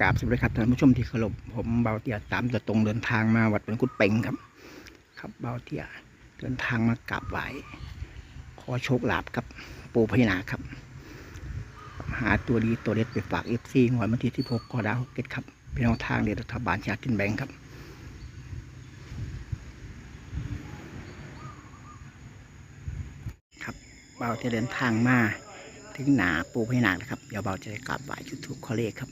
กราบสวัสดีครับท่านผู้ชมที่เคารพผมเบาเตียตามตัวตรงเดินทางมาวัดหลวงกุดเป่งครับ ครับเบาเตียเดินทางมากราบไหวขอโชคลาภกับปูพญานาคครับ หาตัวดีตัวเด็ดไปฝากเอฟซีหวยวันที่ที่พกกอดาวเก็ตครับเป็นแนวทางเดรัฐบาลชาตินแบงครับครับเบาจะเดินทางมาถึงหนาปูพญานาคนะครับเดี๋ยวเบาจะได้กราบไหวจุดถูกข้อเลขครับ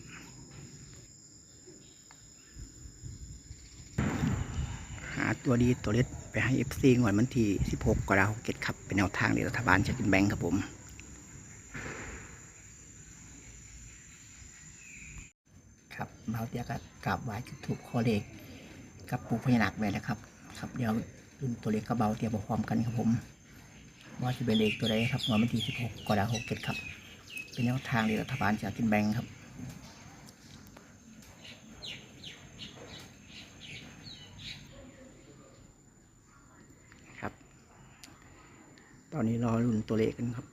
หา ตัวดีตัวเล็ดไปให้เอฟซีงวดวันที่ 16 กราคมเก็ตครับ เป็นแนวทางในรัฐบาลจะกินแบงค์ครับผม ครับเบาเตียก็กราบไหว้จุดถูกข้อเลขกับปูพญานาคไว้นะครับ ครับเดี๋ยวรุ่นตัวเลขกับเบาเตียบอกพร้อมกันครับผมว่าจะเป็นเลขตัวใดครับงวดวันที่ 16 กราคมเก็ตครับ เป็นแนวทางในรัฐบาลจะกินแบงค์ครับ ตอนนี้รอรุ่นตัวเลขกันครับ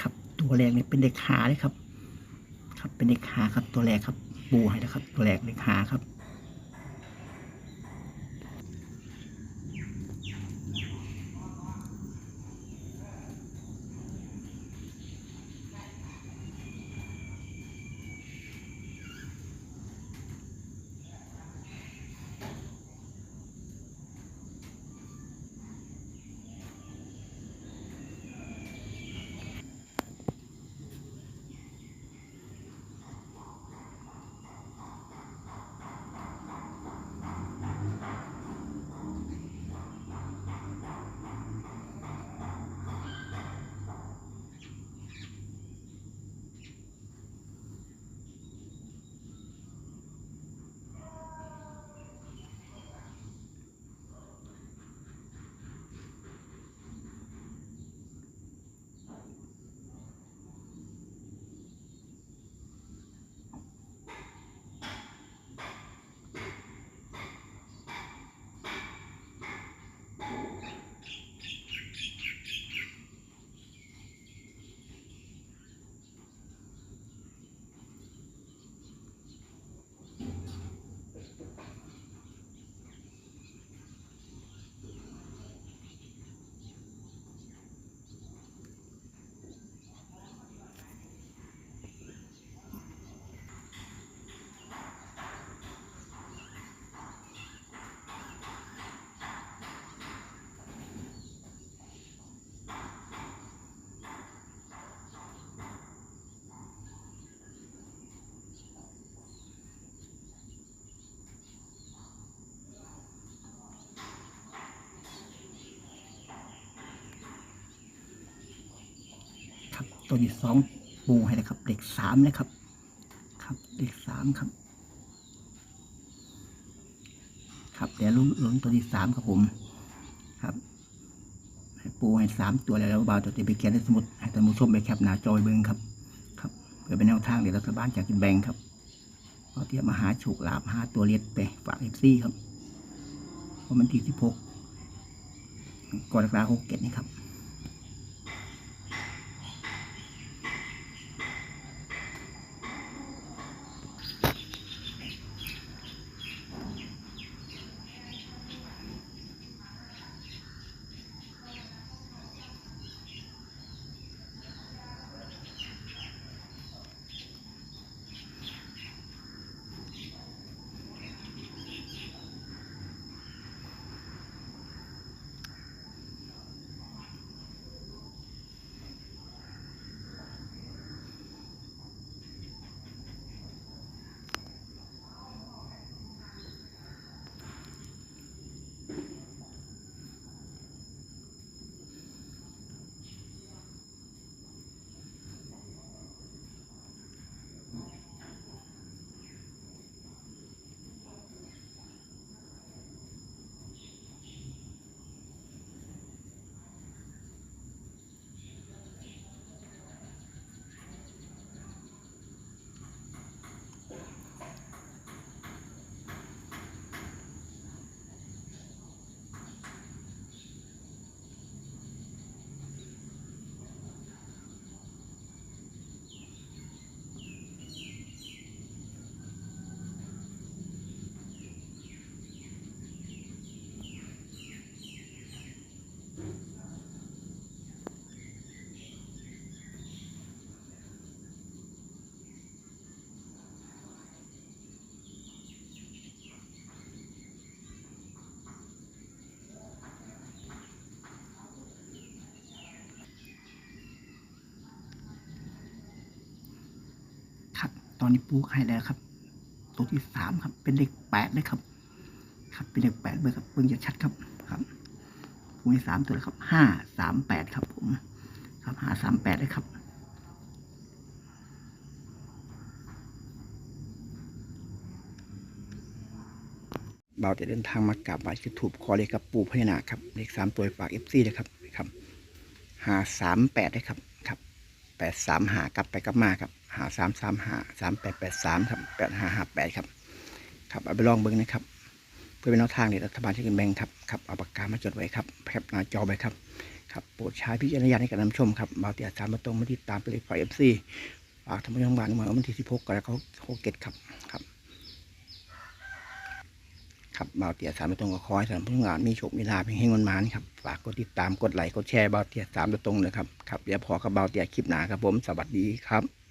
ครับ ตัวแรกนี่เป็นเด็กหาเลยครับ ครับเป็นเด็กหาครับตัวแรกครับ ปูให้แล้วครับ ตัวแรกเด็กหาครับ ครับ ตัวที่สองปูให้นะครับ เด็กสามนะครับ ครับเด็กสามครับ ครับเดี๋ยวลุ้นลุ้นตัวที่สามครับผมครับให้ปูให้สามตัวแล้วแล้วเบาตัวที่ไปเขียนในสมุดให้ท่านผู้ชมไปแคปหน้าจอยเบิ้งครับ ครับเพื่อเป็นแนวทางเดี๋ยวรัฐบาลจากกินแบงครับก็เตรียมมาหาโฉกลาบหาตัวเล็ดไปฝากเอฟซีครับเพราะมันที่สิบหกกรกฎาคมหกเจ็ดนี่ครับ อนนี้ปูให้แล้วครับ ตัวที่สามครับ เป็นเลขแปดเลยครับ ครับเป็นเลขแปดเลยครับเบิ่งจะชัดครับครับปูให้สามตัวเลยครับห้าสามแปดครับ ผม ครับห้าสามแปดเลยครับเบาจะเดินทางมากราบไหว้จุดถูกขอเลขกับปูพญานาคครับเลขสามตัวฝากเอฟซีเลยครับครับหาสามแปดเลยครับ แปดสามหากลับไปกลับมาครับหาสามสามหาสามแปดแปดสามครับแปดห้าห้าแปดครับครับเอาไปลองเบิ้งนะครับ เพื่อเป็นแนวทางในรัฐบาลที่กินแบ่งครับครับเอาปากกามาจดไว้ครับแคปหน้าจอไว้ครับครับโปรดใช้พิจารณญาณในการนำชมครับมาเตียสามมาตรงมาติดตามไปเลยฝ่ายเอฟซีฝากทำให้ทางบ้านเมื่อวันที่สิบหกกรกฎาคมหกเจ็ดครับครับ ครับบ่าวเตียสามตัวตรงก็คอยสำหรับผู้งานมีโชคมีลาภเฮงมันมานครับฝากกดติดตามกดไลค์กดแชร์บ่าวเตียสามตัวตรงเลยครับครับเดี๋ยวพอกับบ่าวเตียคลิปหนาครับผมสวัสดีครับ